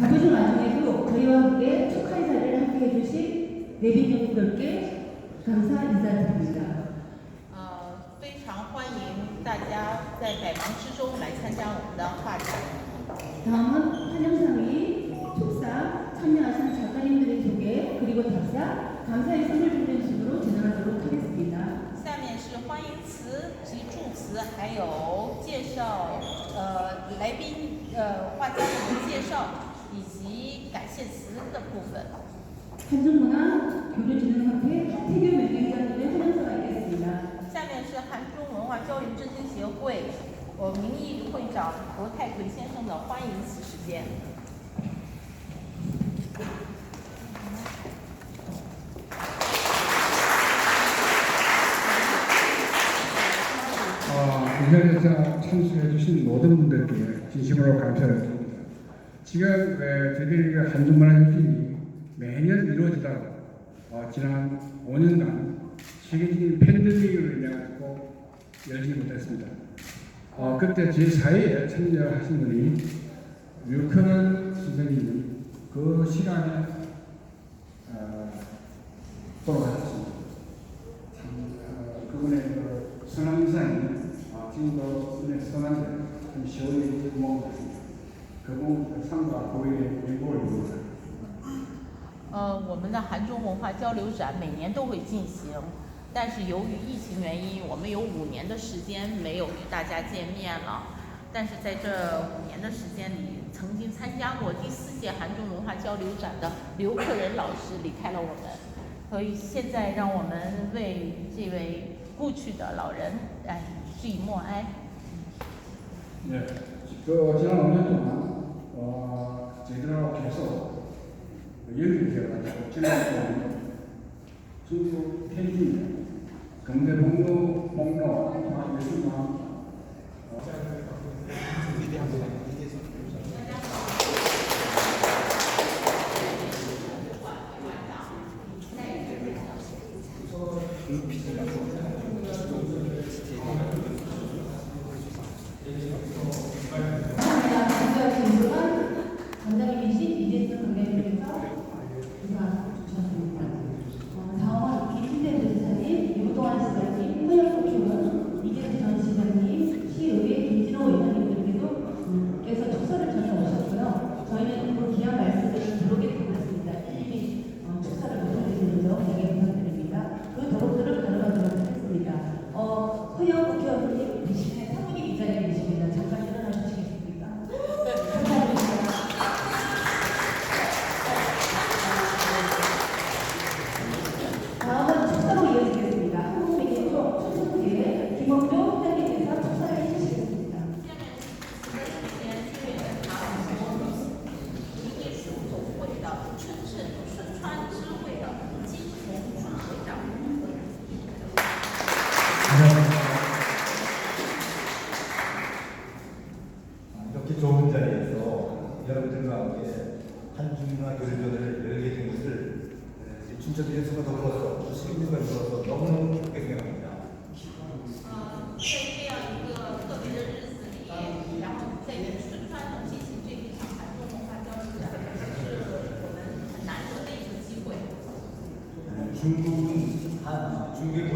바쁘신 와중에도 저희와 함께 축하 인사를 함께 해주신 내빈분들께 감사 인사드립니다. 呃，非常欢迎大家在百忙之中来参加我们的画展。 다음은 환영상이 축사 참여하신 작가님들의 소개 그리고 답사 감사의 선물 주는 식으로 진행하도록 하겠습니다. 下面是欢迎词及祝词，还有介绍呃来宾呃画家们的介 绍以及感谢词的部分。 한중문화 교류진흥협회 하태규 명예회장님의 환영사가 있겠습니다. 下面是韩中文化交流振兴协会我名誉会长罗泰奎先生的欢迎词时间。 어, 이 자리에서 참석해주신 모든 분들께 진심으로 감사를 드립니다. 지금 에, 저희들이 한중문화협진이 매년 이루어지다가 어, 지난 5년간 세계적인 팬데믹으로 인해 가지고 열지 못했습니다. 어, 그때 제4회에 참여하신 분이 류커는 선생님이 그 시간에 어, 돌아가셨습니다. 참, 어, 그분의 그 선한 인상이 어, 지금도 눈에 선한데 좀 시원히 고마운 呃，我们的韩中文化交流展每年都会进行，但是由于疫情原因，我们有五年的时间没有与大家见面了。但是在这五年的时间里，曾经参加过第四届韩中文化交流展的刘克仁老师离开了我们，所以现在让我们为这位故去的老人哎致以默哀。 네, 그 지난 5년 동안 어, 저희들하고 계속 연결되어가지고 지난 중국天津 경대북로 목로 예술망 감사합니다. 진짜 예수가 더불어서 시민과 더불어서 너무너무 기쁘게 생각합니다. 네. 중국은 한 중국의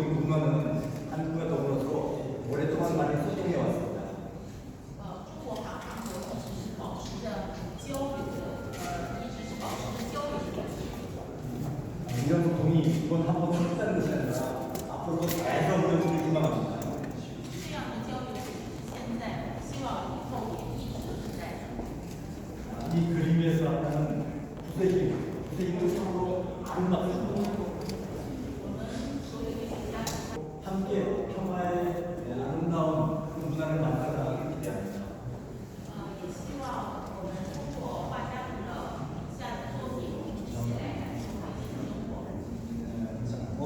이번 한번 풀었다는 것이 아니라 앞으로도 계속 우리 기만 합니다. 这样的教育体现在希望以后也一直存在。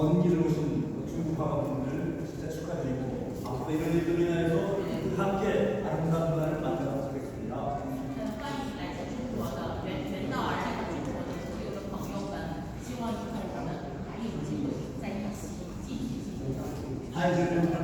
먼 길을 오신 중국 화가분들 진짜 축하드리고 앞으로 이런 일들로 인하여서 함께 아름다운 문화를 만들어가겠습니다. 呃，欢迎来自中国的远远道而来的中国的所有的朋友们，希望以后我们还有机会在一起继续进行交流。 한일을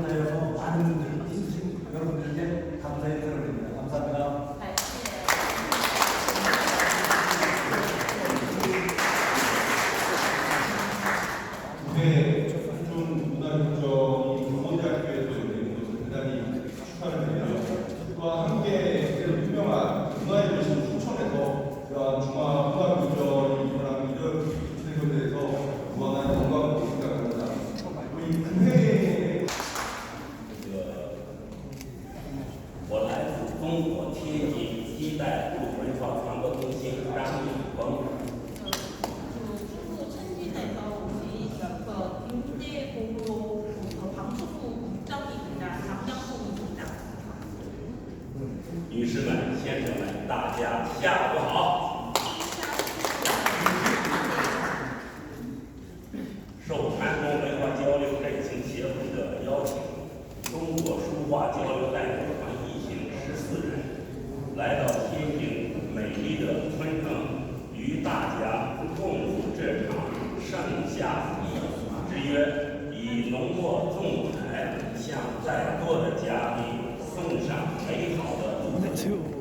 以浓墨重彩向在座的嘉宾送上美好的祝福。